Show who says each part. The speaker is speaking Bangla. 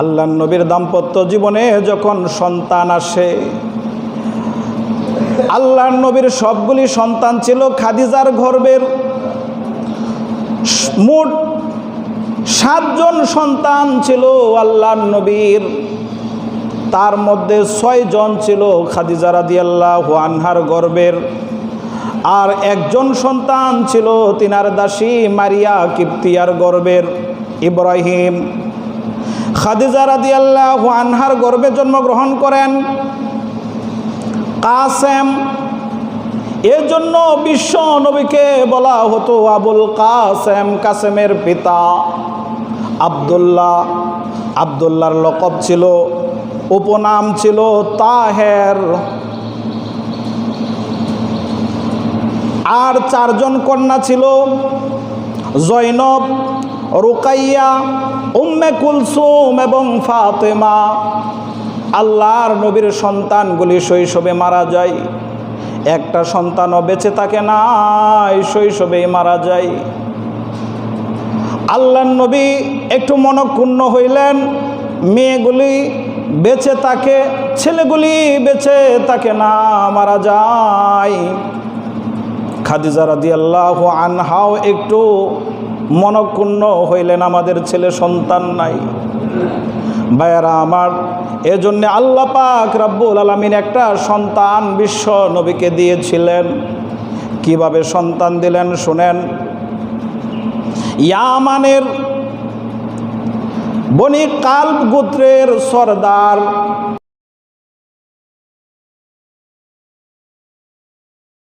Speaker 1: আল্লাহ নবীর দাম্পত্য জীবনে যখন সন্তান আসে, আল্লাহ নবীর সবগুলি সন্তান ছিল খাদিজার গর্বের মোট সাতজন সন্তান ছিল আল্লাহ নবীর। তার মধ্যে ছয়জন ছিল খাদিজা রাদিয়াল্লাহ আনহার গর্বের আর একজন সন্তান ছিল তিনার দাসী মারিয়া কিপ্তিয়ার গর্বের ইব্রাহিম। খাদিজা রাদিয়াল্লাহু আনহার গর্ভে জন্মগ্রহণ করেন। কাসেম এর জন্য বিশ্ব নবীকে বলা হতো আবুল কাসেম, কাসেমের পিতা আবদুল্লাহ। আবদুল্লাহর লকব ছিল, উপনাম ছিল তাহের। আর চারজন কন্যা ছিল, জৈনব রুকাইয়া, উম্মে কুলসুম এবং ফাতেমা, আল্লাহর নবীর সন্তানগুলি শৈশবে মারা যায়। একটা সন্তানও বেঁচে থাকে নাই, শৈশবেই মারা যায়। আল্লাহ নবী একটু মনক্ষুণ্ণ হইলেন, মেয়েগুলি বেঁচে থাকে, ছেলেগুলি বেঁচে থাকে না, মারা যায়। খাদিজা রাদি আল্লাহ আনহাও একটু মনক্ষুণ্ণ হইলেন, আমাদের ছেলে সন্তান নাই। ভাইয়ারা আমার, এজন্য আল্লাহ পাক রাব্বুল আলমিন একটা সন্তান বিশ্ব নবীকে দিয়েছিলেন। কীভাবে সন্তান দিলেন শুনেন? ইয়ামানের বনি কাল্ব গোত্রের সর্দার